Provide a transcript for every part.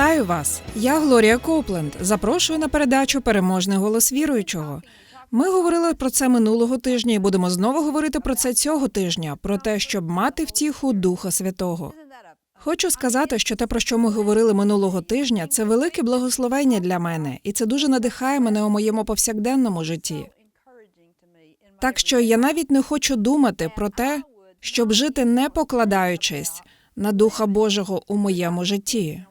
Вітаю вас! Я Глорія Копленд. Запрошую на передачу Переможний голос віруючого. Ми говорили про це минулого тижня і будемо знову говорити про це цього тижня, про те, щоб мати втіху Духа Святого. Хочу сказати, що те, про що ми говорили минулого тижня, це велике благословення для мене, і це дуже надихає мене у моєму повсякденному житті. Так що я навіть не хочу думати про те, щоб жити не покладаючись на Духа Божого у моєму житті.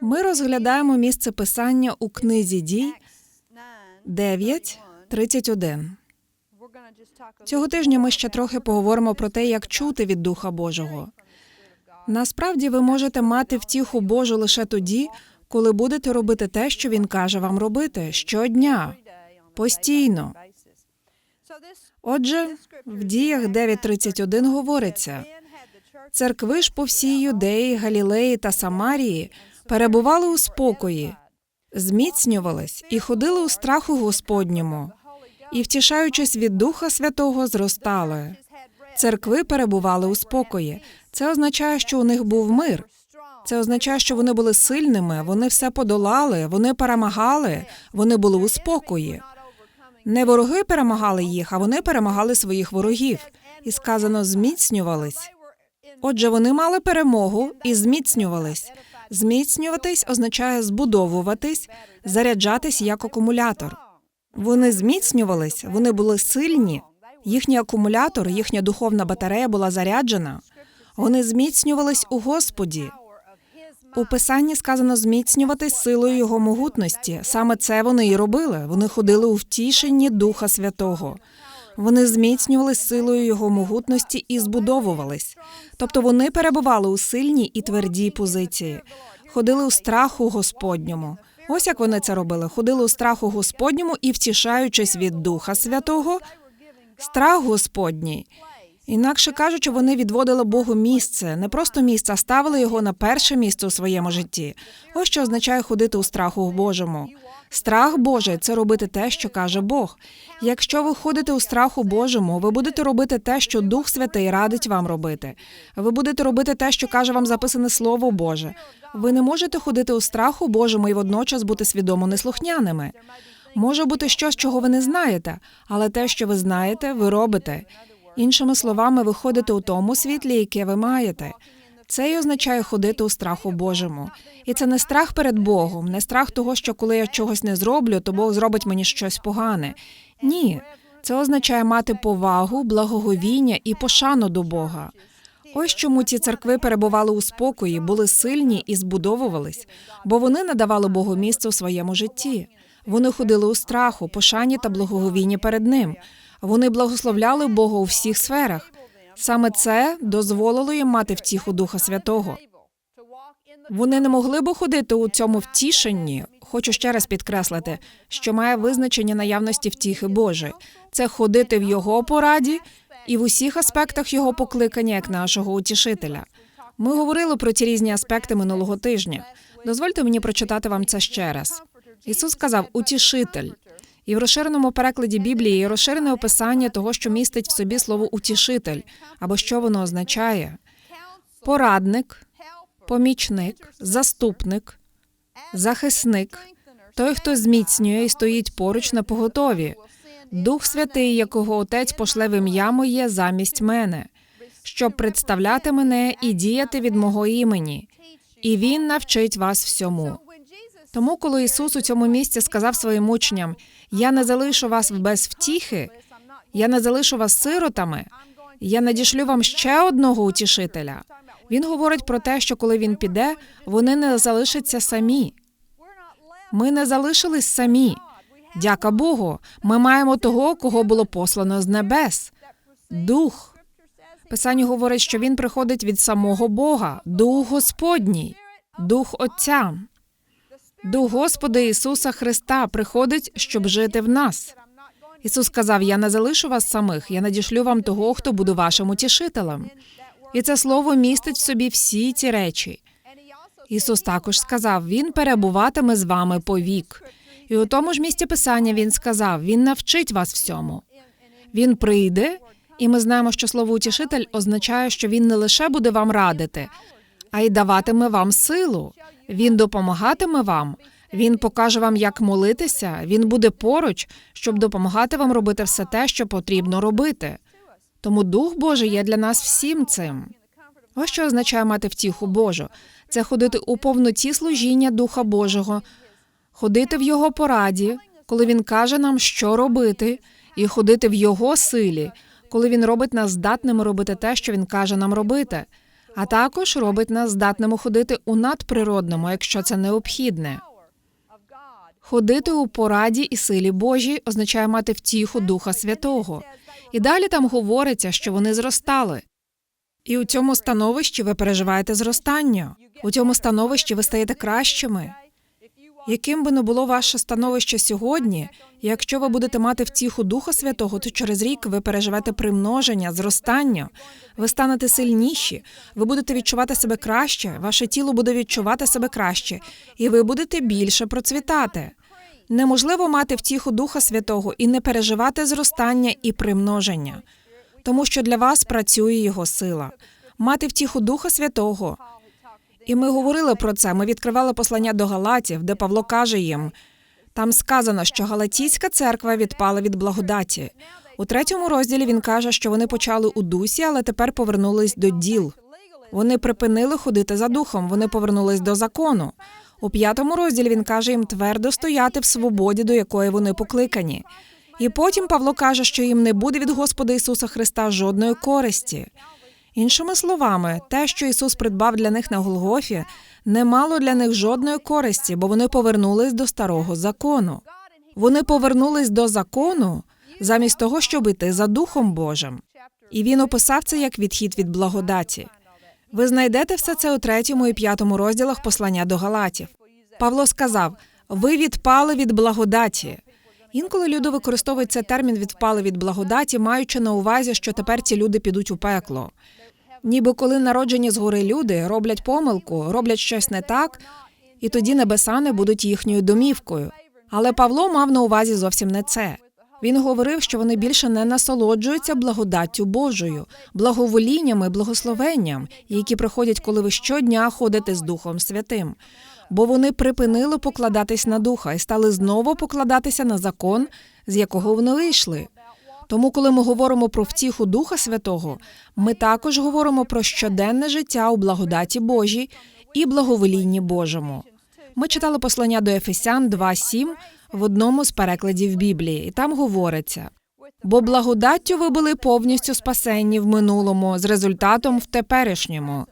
Ми розглядаємо місце писання у книзі дій 9, 31. Цього тижня ми ще трохи поговоримо про те, як чути від Духа Божого. Насправді ви можете мати втіху Божу лише тоді, коли будете робити те, що він каже вам робити щодня, постійно. Отже, в діях 9.31 говориться: церкви ж по всій Юдеї, Галілеї та Самарії перебували у спокої, зміцнювались і ходили у страху Господньому, і, втішаючись від Духа Святого, зростали. Церкви перебували у спокої. Це означає, що у них був мир. Це означає, що вони були сильними, вони все подолали, вони перемагали, вони були у спокої. Не вороги перемагали їх, а вони перемагали своїх ворогів. І сказано, зміцнювались. Отже, вони мали перемогу і зміцнювались. Зміцнюватись означає збудовуватись, заряджатись як акумулятор. Вони зміцнювались, вони були сильні. Їхній акумулятор, їхня духовна батарея була заряджена. Вони зміцнювались у Господі. У писанні сказано зміцнюватись силою його могутності. Саме це вони і робили. Вони ходили у втішенні Духа Святого. Вони зміцнювались силою його могутності і збудовувались. Тобто вони перебували у сильній і твердій позиції, ходили у страху Господньому. Ось як вони це робили: ходили у страху Господньому і, втішаючись від Духа Святого, страх Господній. Інакше кажучи, вони відводили Богу місце, не просто місце, а ставили його на перше місце у своєму житті. Ось що означає ходити у страху Божому. Страх Божий це робити те, що каже Бог. Якщо ви ходите у страху Божому, ви будете робити те, що Дух Святий радить вам робити. Ви будете робити те, що каже вам записане Слово Боже. Ви не можете ходити у страху Божому і водночас бути свідомо неслухняними. Може бути щось, чого ви не знаєте, але те, що ви знаєте, ви робите. Іншими словами, ви ходите у тому світлі, яке ви маєте. Це й означає ходити у страху Божому. І це не страх перед Богом, не страх того, що коли я чогось не зроблю, то Бог зробить мені щось погане. Ні, це означає мати повагу, благоговіння і пошану до Бога. Ось чому ці церкви перебували у спокої, були сильні і збудовувались, бо вони надавали Богу місце у своєму житті. Вони ходили у страху, пошані та благоговінні перед ним. Вони благословляли Бога у всіх сферах. Саме це дозволило їм мати втіху Духа Святого. Вони не могли б ходити у цьому втішенні. Хочу ще раз підкреслити, що має визначення наявності втіхи Божої. Це ходити в його пораді і в усіх аспектах його покликання як нашого утішителя. Ми говорили про ці різні аспекти минулого тижня. Дозвольте мені прочитати вам це ще раз. Ісус сказав утішитель. І в розширеному перекладі Біблії розширене описання того, що містить в собі слово утішитель або що воно означає: порадник, помічник, заступник, захисник, той, хто зміцнює і стоїть поруч на поготові, Дух Святий, якого Отець пошле в ім'я моє замість мене, щоб представляти мене і діяти від мого імені, і Він навчить вас всьому. Тому, коли Ісус у цьому місці сказав своїм учням: Я не залишу вас без втіхи, я не залишу вас сиротами, я надішлю вам ще одного утішителя. Він говорить про те, що коли він піде, вони не залишаться самі. Ми не залишились самі. Дяка Богу, ми маємо того, кого було послано з небес. Дух. Писання говорить, що він приходить від самого Бога, Дух Господній, Дух Отця. Дух Господа Ісуса Христа приходить, щоб жити в нас. Ісус сказав: Я не залишу вас самих, я надішлю вам того, хто буде вашим утішителем. І це слово містить в собі всі ці речі. Ісус також сказав: Він перебуватиме з вами повік. І у тому ж місці Писання Він сказав: Він навчить вас всьому. Він прийде, і ми знаємо, що слово утішитель означає, що він не лише буде вам радити, а й даватиме вам силу. Він допомагатиме вам. Він покаже вам, як молитися. Він буде поруч, щоб допомагати вам робити все те, що потрібно робити. Тому Дух Божий є для нас всім цим. Ось що означає мати втіху Божу. Це ходити у повноті служіння Духа Божого, ходити в Його пораді, коли Він каже нам, що робити, і ходити в Його силі, коли Він робить нас здатними робити те, що Він каже нам робити, а також робить нас здатними ходити у надприродному, якщо це необхідне. Ходити у пораді і силі Божій означає мати втіху Духа Святого. І далі там говориться, що вони зростали. І у цьому становищі ви переживаєте зростання. У цьому становищі ви стаєте кращими. Яким би не було ваше становище сьогодні, якщо ви будете мати втіху Духа Святого, то через рік ви переживете примноження, зростання, ви станете сильніші, ви будете відчувати себе краще, ваше тіло буде відчувати себе краще, і ви будете більше процвітати. Неможливо мати втіху Духа Святого і не переживати зростання і примноження, тому що для вас працює його сила. Мати втіху Духа Святого. І ми говорили про це. Ми відкривали послання до Галатів, де Павло каже їм: там сказано, що Галатійська церква відпала від благодаті. У третьому розділі він каже, що вони почали у дусі, але тепер повернулись до діл. Вони припинили ходити за духом, вони повернулись до закону. У п'ятому розділі він каже їм твердо стояти в свободі, до якої вони покликані. І потім Павло каже, що їм не буде від Господа Ісуса Христа жодної користі. Іншими словами, те, що Ісус придбав для них на Голгофі, не мало для них жодної користі, бо вони повернулись до старого закону. Вони повернулись до закону замість того, щоб іти за Духом Божим. І він описав це як відхід від благодаті. Ви знайдете все це у третьому і п'ятому розділах послання до Галатів. Павло сказав: ви відпали від благодаті. Інколи люди використовують цей термін відпали від благодаті, маючи на увазі, що тепер ці люди підуть у пекло. Ніби коли народжені згори люди роблять помилку, роблять щось не так, і тоді небеса не будуть їхньою домівкою. Але Павло мав на увазі зовсім не це. Він говорив, що вони більше не насолоджуються благодаттю Божою, благоволінням і благословенням, які приходять, коли ви щодня ходите з Духом Святим. Бо вони припинили покладатись на духа і стали знову покладатися на закон, з якого вони вийшли. Тому, коли ми говоримо про втіху Духа Святого, ми також говоримо про щоденне життя у благодаті Божій і благоволінні Божому. Ми читали послання до Ефесян 2.7 в одному з перекладів Біблії, і там говориться: бо благодаттю ви були повністю спасенні в минулому з результатом в теперішньому.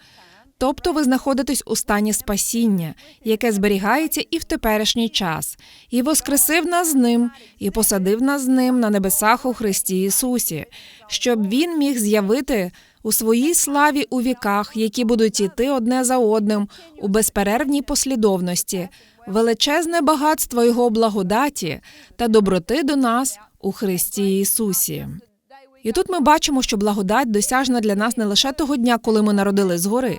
Тобто ви знаходитесь у стані спасіння, яке зберігається і в теперішній час, і воскресив нас з ним, і посадив нас з ним на небесах у Христі Ісусі, щоб Він міг з'явити у своїй славі у віках, які будуть іти одне за одним у безперервній послідовності, величезне багатство Його благодаті та доброти до нас у Христі Ісусі. І тут ми бачимо, що благодать досяжна для нас не лише того дня, коли ми народились згори.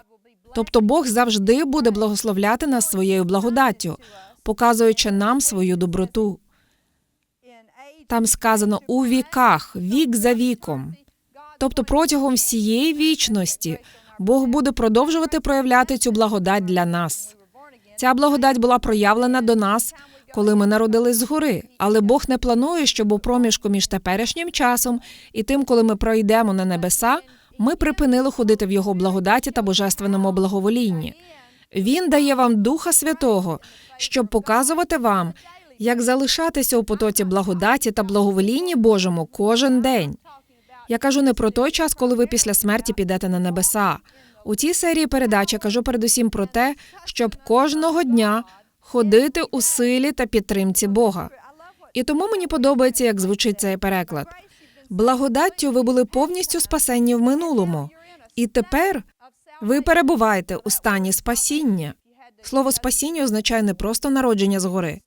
Тобто Бог завжди буде благословляти нас своєю благодаттю, показуючи нам свою доброту. Там сказано у віках, вік за віком. Тобто протягом всієї вічності Бог буде продовжувати проявляти цю благодать для нас. Ця благодать була проявлена до нас, коли ми народились згори. Але Бог не планує, щоб у проміжку між теперішнім часом і тим, коли ми пройдемо на небеса, ми припинили ходити в його благодаті та божественному благоволінні. Він дає вам Духа Святого, щоб показувати вам, як залишатися у потоці благодаті та благоволінні Божому кожен день. Я кажу не про той час, коли ви після смерті підете на небеса. У цій серії передач я кажу передусім про те, щоб кожного дня ходити у силі та підтримці Бога. І тому мені подобається, як звучить цей переклад. Благодаттю ви були повністю спасенні в минулому, і тепер ви перебуваєте у стані спасіння. Слово спасіння означає не просто народження згори,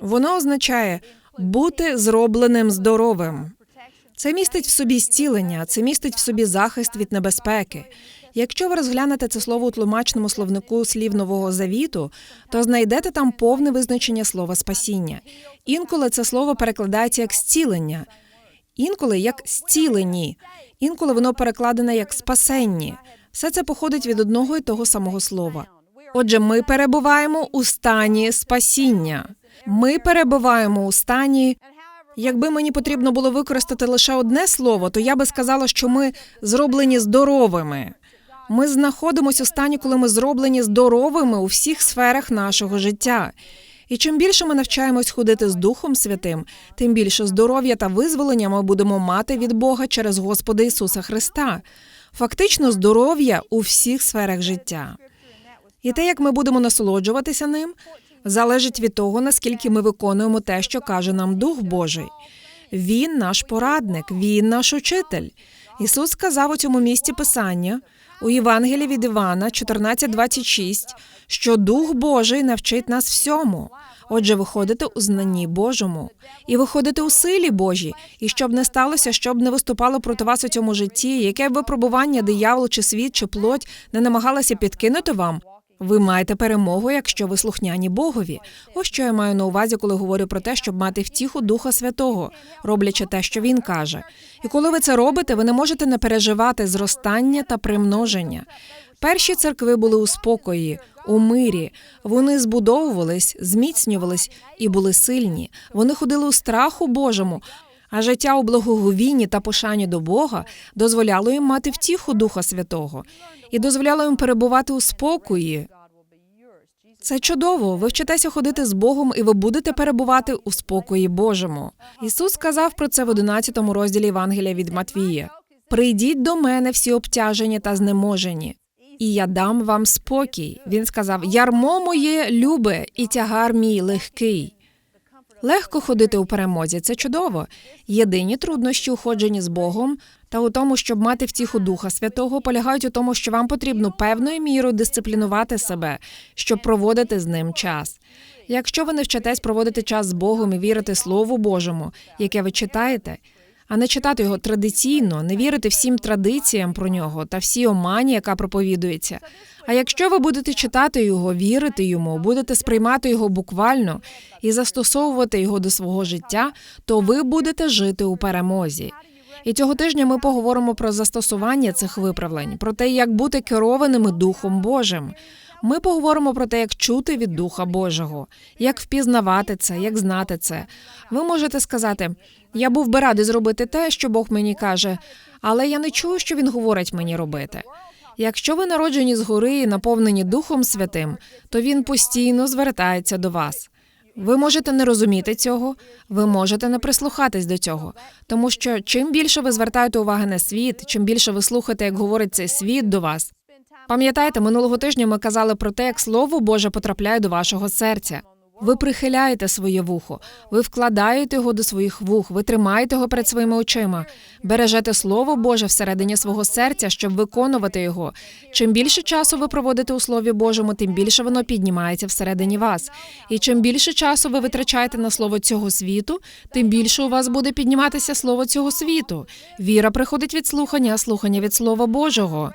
воно означає бути зробленим здоровим. Це містить в собі зцілення, це містить в собі захист від небезпеки. Якщо ви розглянете це слово у тлумачному словнику слів Нового Завіту, то знайдете там повне визначення слова спасіння. Інколи це слово перекладається як зцілення, інколи як зцілені, інколи воно перекладене як спасенні. Все це походить від одного і того самого слова. Отже, ми перебуваємо у стані спасіння. Ми перебуваємо у стані. Якби мені потрібно було використати лише одне слово, то я би сказала, що ми зроблені здоровими. Ми знаходимося у стані, коли ми зроблені здоровими у всіх сферах нашого життя. І чим більше ми навчаємось ходити з Духом Святим, тим більше здоров'я та визволення ми будемо мати від Бога через Господа Ісуса Христа. Фактично, здоров'я у всіх сферах життя. І те, як ми будемо насолоджуватися ним, залежить від того, наскільки ми виконуємо те, що каже нам Дух Божий. Він наш порадник, він наш учитель. Ісус сказав у цьому місці Писання у Євангелії від Івана 14.26, що Дух Божий навчить нас всьому. Отже, виходити у знанні Божому і виходити у силі Божій, і щоб не сталося, щоб не виступало проти вас у цьому житті, яке б випробування, диявол чи світ, чи плоть не намагалася підкинути вам. Ви маєте перемогу, якщо ви слухняні Богові. Ось що я маю на увазі, коли говорю про те, щоб мати втіху Духа Святого, роблячи те, що він каже. І коли ви це робите, ви не можете не переживати зростання та примноження. Перші церкви були у спокої, у мирі. Вони збудовувались, зміцнювались і були сильні. Вони ходили у страху Божому. А життя у благоговінні та пошані до Бога дозволяло їм мати втіху Духа Святого і дозволяло їм перебувати у спокої. Це чудово. Ви вчитеся ходити з Богом, і ви будете перебувати у спокої Божому. Ісус сказав про це в 11 розділі Євангелія від Матвія: Прийдіть до мене всі обтяжені та знеможені, і я дам вам спокій. Він сказав: Ярмо моє любе, і тягар мій легкий. Легко ходити у перемозі, це чудово. Єдині труднощі уходжені з Богом та у тому, щоб мати втіху Духа Святого, полягають у тому, що вам потрібно певною мірою дисциплінувати себе, щоб проводити з ним час. Якщо ви не вчитесь проводити час з Богом і вірити Слову Божому, яке ви читаєте, а не читати його традиційно, не вірити всім традиціям про нього та всій омані, яка проповідується. А якщо ви будете читати його, вірити йому, будете сприймати його буквально і застосовувати його до свого життя, то ви будете жити у перемозі. І цього тижня ми поговоримо про застосування цих виправлень, про те, як бути керованими Духом Божим. Ми поговоримо про те, як чути від Духа Божого, як впізнавати це, як знати це. Ви можете сказати: я був би радий зробити те, що Бог мені каже, але я не чую, що він говорить мені робити. Якщо ви народжені згори і наповнені Духом Святим, то він постійно звертається до вас. Ви можете не розуміти цього, ви можете не прислухатись до цього, тому що чим більше ви звертаєте уваги на світ, чим більше ви слухаєте, як говорить цей світ до вас. Пам'ятаєте, минулого тижня ми казали про те, як слово Боже потрапляє до вашого серця. Ви прихиляєте своє вухо, ви вкладаєте його до своїх вух, ви тримаєте його перед своїми очима, бережете Слово Боже всередині свого серця, щоб виконувати його. Чим більше часу ви проводите у Слові Божому, тим більше воно піднімається всередині вас. І чим більше часу ви витрачаєте на слово цього світу, тим більше у вас буде підніматися слово цього світу. Віра приходить від слухання, а слухання від Слова Божого.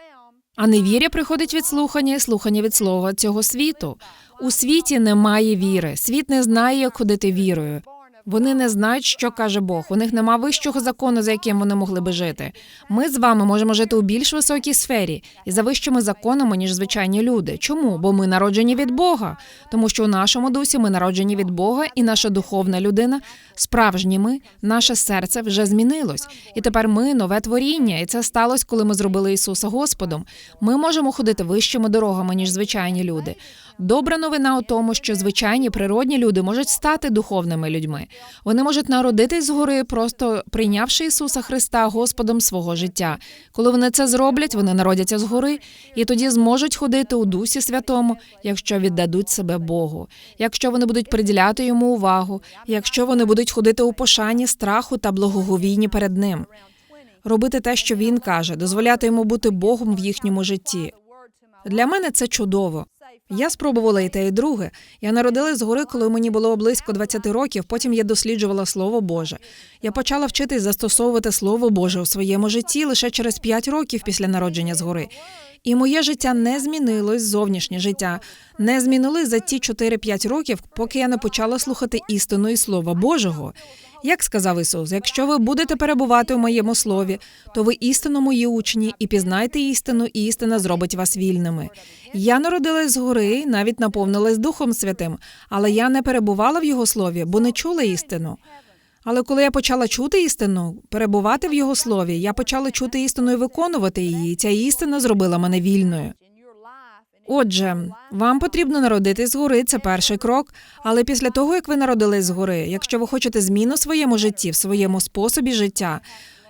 А невіря приходить від слухання і слухання від слова цього світу. У світі немає віри. Світ не знає, як ходити вірою. Вони не знають, що каже Бог. У них нема вищого закону, за яким вони могли би жити. Ми з вами можемо жити у більш високій сфері і за вищими законами, ніж звичайні люди. Чому? Бо ми народжені від Бога, тому що у нашому дусі ми народжені від Бога, і наша духовна людина, справжні ми, наше серце вже змінилось. І тепер ми нове творіння, і це сталося, коли ми зробили Ісуса Господом. Ми можемо ходити вищими дорогами, ніж звичайні люди. Добра новина у тому, що звичайні природні люди можуть стати духовними людьми. Вони можуть народитись згори, просто прийнявши Ісуса Христа Господом свого життя. Коли вони це зроблять, вони народяться згори і тоді зможуть ходити у Дусі Святому, якщо віддадуть себе Богу, якщо вони будуть приділяти йому увагу, якщо вони будуть ходити у пошані, страху та благоговійні перед ним. Робити те, що він каже, дозволяти йому бути Богом в їхньому житті. Для мене це чудово. Я спробувала і те, і друге. Я народилась згори, коли мені було близько 20 років. Потім я досліджувала Слово Боже. Я почала вчитись застосовувати Слово Боже у своєму житті лише через 5 років після народження згори. І моє життя не змінилось, зовнішнє життя не змінилось за ті 4-5 років, поки я не почала слухати істину і Слова Божого. Як сказав Ісус, якщо ви будете перебувати у моєму слові, то ви істинно мої учні, і пізнайте істину, і істина зробить вас вільними. Я народилась згори, навіть наповнилась Духом Святим, але я не перебувала в його слові, бо не чула істину. Але коли я почала чути істину, перебувати в його слові, я почала чути істину і виконувати її. Ця істина зробила мене вільною. Отже, вам потрібно народитись згори, це перший крок. Але після того, як ви народились згори, якщо ви хочете зміну в своєму житті, в своєму способі життя,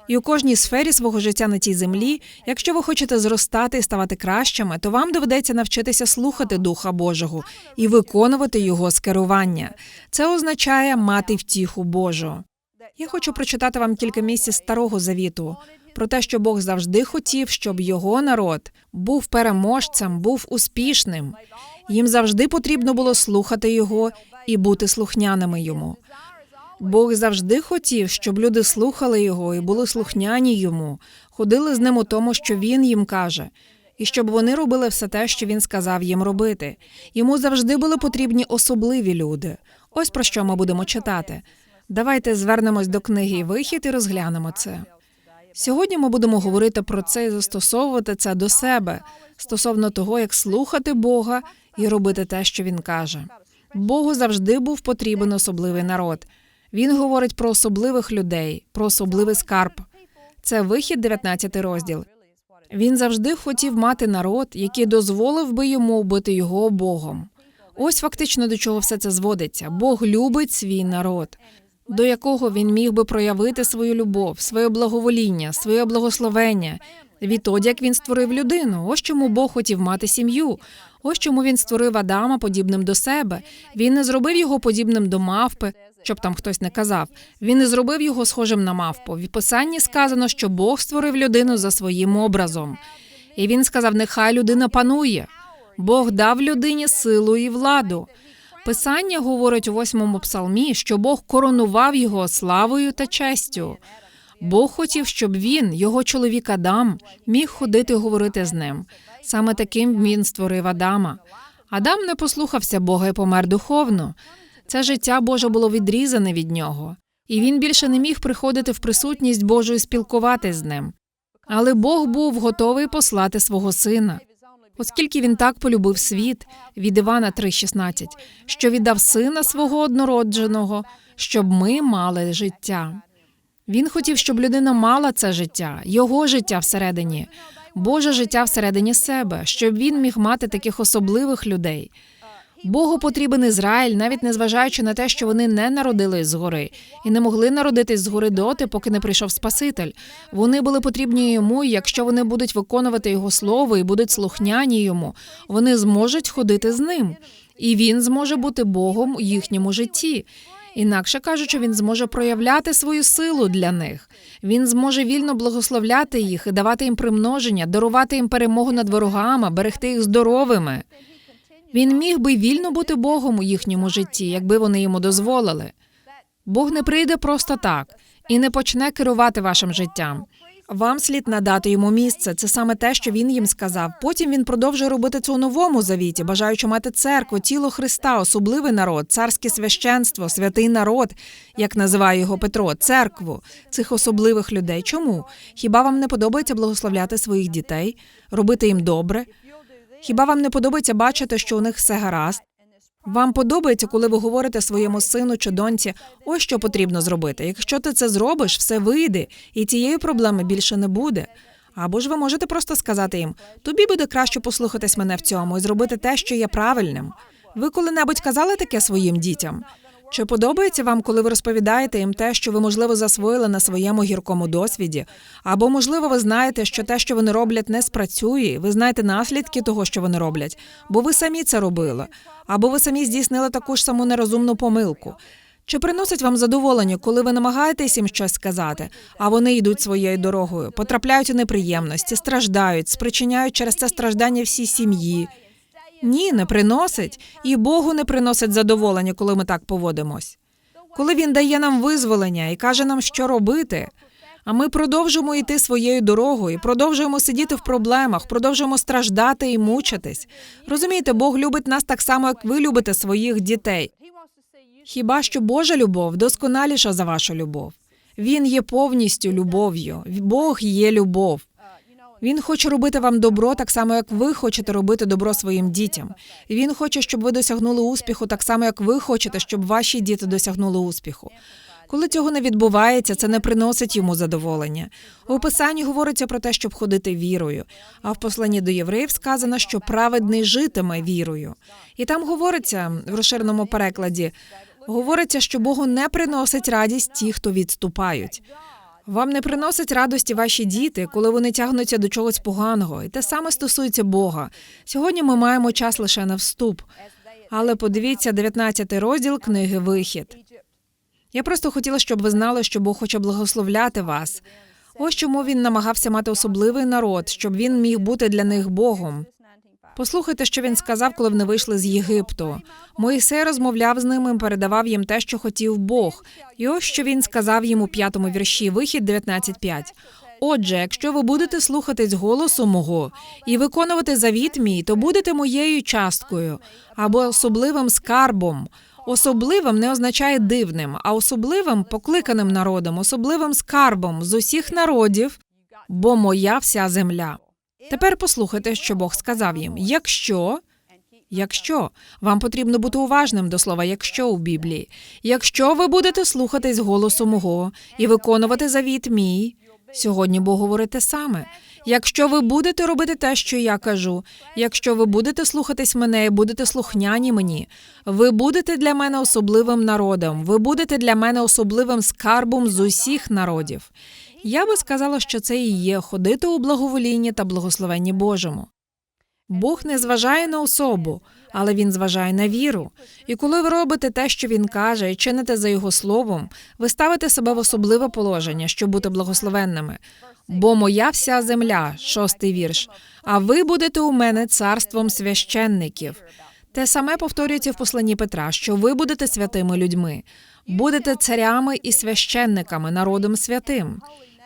і у кожній сфері свого життя на цій землі, якщо ви хочете зростати і ставати кращими, то вам доведеться навчитися слухати Духа Божого і виконувати його скерування. Це означає мати втіху Божу. Я хочу прочитати вам кілька місць старого завіту про те, що Бог завжди хотів, щоб його народ був переможцем, був успішним. Їм завжди потрібно було слухати його і бути слухняними йому. Бог завжди хотів, щоб люди слухали його і були слухняні йому, ходили з ним у тому, що він їм каже, і щоб вони робили все те, що він сказав їм робити. Йому завжди були потрібні особливі люди. Ось про що ми будемо читати. Давайте звернемось до книги Вихід і розглянемо це. Сьогодні ми будемо говорити про це і застосовувати це до себе стосовно того, як слухати Бога і робити те, що він каже. Богу завжди був потрібен особливий народ. Він говорить про особливих людей, про особливий скарб. Це вихід, 19 розділ. Він завжди хотів мати народ, який дозволив би йому бути його Богом. Ось фактично до чого все це зводиться. Бог любить свій народ, до якого він міг би проявити свою любов, своє благовоління, своє благословення. Відтоді, як він створив людину, ось чому Бог хотів мати сім'ю. Ось чому він створив Адама подібним до себе. Він не зробив його подібним до мавпи, щоб там хтось не казав. Він не зробив його схожим на мавпу. В писанні сказано, що Бог створив людину за своїм образом. І він сказав: нехай людина панує. Бог дав людині силу і владу. Писання говорить у восьмому псалмі, що Бог коронував його славою та честю. Бог хотів, щоб він, його чоловік Адам, міг ходити і говорити з ним. Саме таким він створив Адама. Адам не послухався Бога і помер духовно. Це життя Боже було відрізане від нього, і він більше не міг приходити в присутність Божу і спілкуватись з ним. Але Бог був готовий послати свого сина. Оскільки він так полюбив світ від Івана 3,16, що віддав сина свого однородженого, щоб ми мали життя. Він хотів, щоб людина мала це життя, його життя всередині, Боже життя всередині себе, щоб він міг мати таких особливих людей. Богу потрібен Ізраїль, навіть незважаючи на те, що вони не народились згори і не могли народитись згори доти, поки не прийшов Спаситель. Вони були потрібні йому, і якщо вони будуть виконувати його слово і будуть слухняні йому, вони зможуть ходити з ним, і він зможе бути Богом у їхньому житті. Інакше кажучи, він зможе проявляти свою силу для них. Він зможе вільно благословляти їх і давати їм примноження, дарувати їм перемогу над ворогами, берегти їх здоровими. Він міг би вільно бути Богом у їхньому житті, якби вони йому дозволили. Бог не прийде просто так і не почне керувати вашим життям. Вам слід надати йому місце. Це саме те, що він їм сказав. Потім він продовжує робити це у новому завіті, бажаючи мати церкву, тіло Христа, особливий народ, царське священство, святий народ, як називає його Петро, церкву цих особливих людей. Чому? Хіба вам не подобається благословляти своїх дітей, робити їм добре? Хіба вам не подобається бачити, що у них все гаразд? Вам подобається, коли ви говорите своєму сину чи доньці, ось що потрібно зробити. Якщо ти це зробиш, все вийде, і цієї проблеми більше не буде. Або ж ви можете просто сказати їм: тобі буде краще послухатись мене в цьому і зробити те, що є правильним. Ви коли-небудь казали таке своїм дітям? Чи подобається вам, коли ви розповідаєте їм те, що ви, можливо, засвоїли на своєму гіркому досвіді? Або, можливо, ви знаєте, що те, що вони роблять, не спрацює, ви знаєте наслідки того, що вони роблять, бо ви самі це робили, або ви самі здійснили таку ж саму нерозумну помилку. Чи приносить вам задоволення, коли ви намагаєтесь їм щось сказати, а вони йдуть своєю дорогою, потрапляють у неприємності, страждають, спричиняють через це страждання всій сім'ї? Ні, не приносить, і Богу не приносить задоволення, коли ми так поводимось. Коли він дає нам визволення і каже нам, що робити. А ми продовжуємо йти своєю дорогою, продовжуємо сидіти в проблемах, продовжуємо страждати і мучитись. Розумієте, Бог любить нас так само, як ви любите своїх дітей. Хіба що Божа любов досконаліша за вашу любов? Він є повністю любов'ю. Бог є любов. Він хоче робити вам добро так само, як ви хочете робити добро своїм дітям. Він хоче, щоб ви досягнули успіху, так само, як ви хочете, щоб ваші діти досягнули успіху. Коли цього не відбувається, це не приносить йому задоволення. У писанні говориться про те, щоб ходити вірою. А в посланні до євреїв сказано, що праведний житиме вірою. І там говориться в розширеному перекладі: говориться, що Богу не приносить радість ті, хто відступають. Вам не приносять радості ваші діти, коли вони тягнуться до чогось поганого, і те саме стосується Бога. Сьогодні ми маємо час лише на вступ. Але подивіться 19 розділ книги Вихід. Я просто хотіла, щоб ви знали, що Бог хоче благословляти вас. Ось чому він намагався мати особливий народ, щоб він міг бути для них Богом. Послухайте, що він сказав, коли вони вийшли з Єгипту. Моїсей розмовляв з ними, передавав їм те, що хотів Бог. І ось що він сказав їм у п'ятому вірші, вихід 19.5. Отже, якщо ви будете слухатись голосу мого і виконувати завіт мій, то будете моєю часткою або особливим скарбом. Особливим не означає дивним, а особливим покликаним народом, особливим скарбом з усіх народів, бо моя вся земля. Тепер послухайте, що Бог сказав їм: якщо. Якщо вам потрібно бути уважним до слова якщо у Біблії, якщо ви будете слухатись голосу мого і виконувати завіт мій, сьогодні Бог говорить те саме. Якщо ви будете робити те, що я кажу, якщо ви будете слухатись мене і будете слухняні мені, ви будете для мене особливим народом, ви будете для мене особливим скарбом з усіх народів. Я би сказала, що це і є ходити у благоволінні та благословенні Божому. Бог не зважає на особу, але він зважає на віру. І коли ви робите те, що він каже, і чините за його словом, ви ставите себе в особливе положення, щоб бути благословенними. Бо моя вся земля, шостий вірш. А ви будете у мене царством священників. Те саме повторюється в посланні Петра, що ви будете святими людьми, будете царями і священниками, народом святим.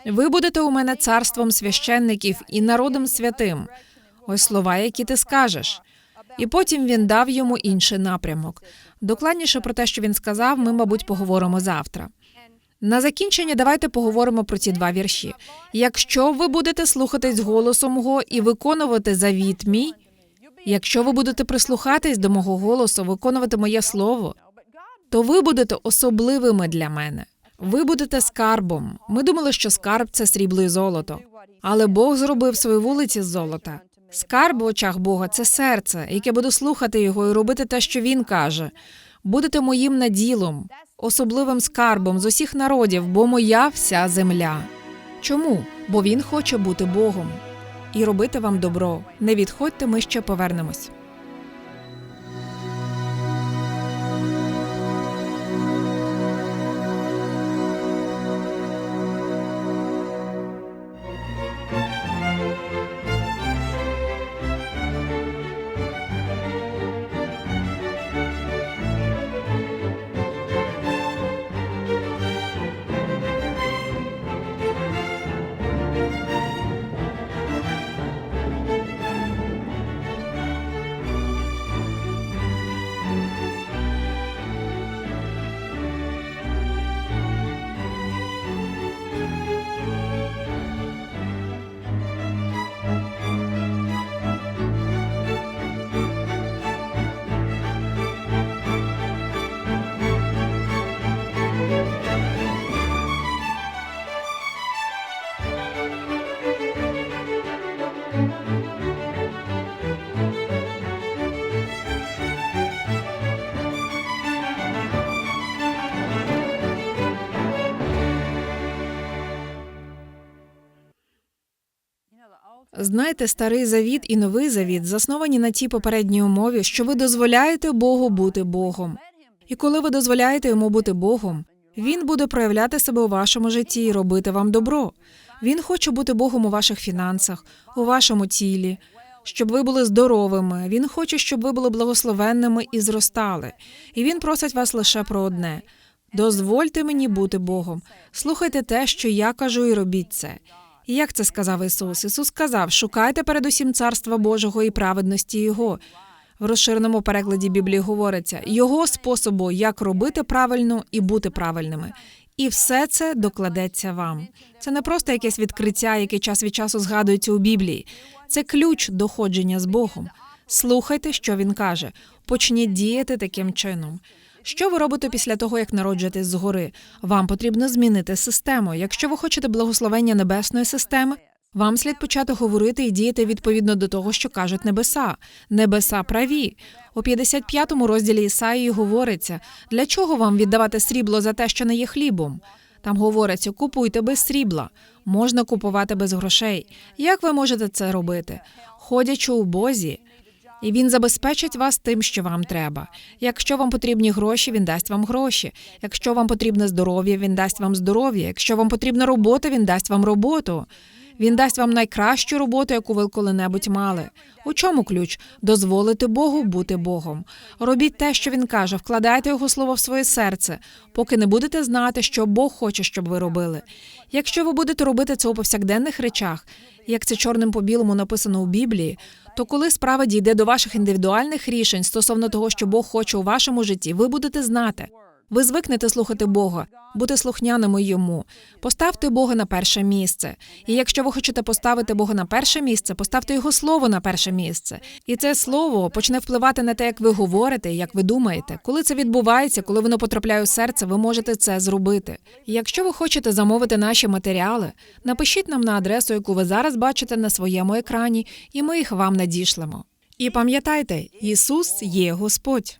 Ви будете у мене царством священників і народом святим. Ось слова, які ти скажеш. І потім він дав йому інший напрямок. Докладніше про те, що він сказав, ми, мабуть, поговоримо завтра. На закінчення давайте поговоримо про ці два вірші. Якщо ви будете слухатись голосу мого і виконувати завіт мій, якщо ви будете прислухатись до мого голосу, виконувати моє слово, то ви будете особливими для мене. Ви будете скарбом. Ми думали, що скарб це срібло і золото, але Бог зробив свої вулиці з золота. Скарб в очах Бога це серце, яке буде слухати його і робити те, що він каже. Будете моїм наділом, особливим скарбом з усіх народів, бо моя вся земля. Чому? Бо він хоче бути Богом і робити вам добро. Не відходьте, ми ще повернемось. Знаєте, старий завіт і новий завіт засновані на тій попередній умові, що ви дозволяєте Богу бути Богом. І коли ви дозволяєте йому бути Богом, він буде проявляти себе у вашому житті і робити вам добро. Він хоче бути Богом у ваших фінансах, у вашому тілі, щоб ви були здоровими. Він хоче, щоб ви були благословенними і зростали. І він просить вас лише про одне: дозвольте мені бути Богом. Слухайте те, що я кажу, і робіть це. Як це сказав Ісус? Ісус сказав: шукайте передусім царства Божого і праведності Його. В розширеному перекладі Біблії говориться його способу, як робити правильно і бути правильними. І все це докладеться вам. Це не просто якесь відкриття, яке час від часу згадується у Біблії. Це ключ доходження з Богом. Слухайте, що він каже. Почніть діяти таким чином. Що ви робите після того, як народжуєтесь згори? Вам потрібно змінити систему. Якщо ви хочете благословення небесної системи, вам слід почати говорити і діяти відповідно до того, що кажуть небеса. Небеса праві. У 55-му розділі Ісаїї говориться: для чого вам віддавати срібло за те, що не є хлібом? Там говориться: купуйте без срібла, можна купувати без грошей. Як ви можете це робити? Ходячи у Бозі, і він забезпечить вас тим, що вам треба. Якщо вам потрібні гроші, він дасть вам гроші. Якщо вам потрібне здоров'я, він дасть вам здоров'я. Якщо вам потрібна робота, він дасть вам роботу. Він дасть вам найкращу роботу, яку ви коли-небудь мали. У чому ключ? Дозволити Богу бути Богом. Робіть те, що він каже, вкладайте його слово в своє серце, поки не будете знати, що Бог хоче, щоб ви робили. Якщо ви будете робити це у повсякденних речах, як це чорним по білому написано у Біблії, то коли справа дійде до ваших індивідуальних рішень стосовно того, що Бог хоче у вашому житті, ви будете знати. Ви звикнете слухати Бога, бути слухняними йому. Поставте Бога на перше місце. І якщо ви хочете поставити Бога на перше місце, поставте його слово на перше місце. І це слово почне впливати на те, як ви говорите, як ви думаєте. Коли це відбувається, коли воно потрапляє у серце, ви можете це зробити. І якщо ви хочете замовити наші матеріали, напишіть нам на адресу, яку ви зараз бачите на своєму екрані, і ми їх вам надішлемо. І пам'ятайте, Ісус є Господь.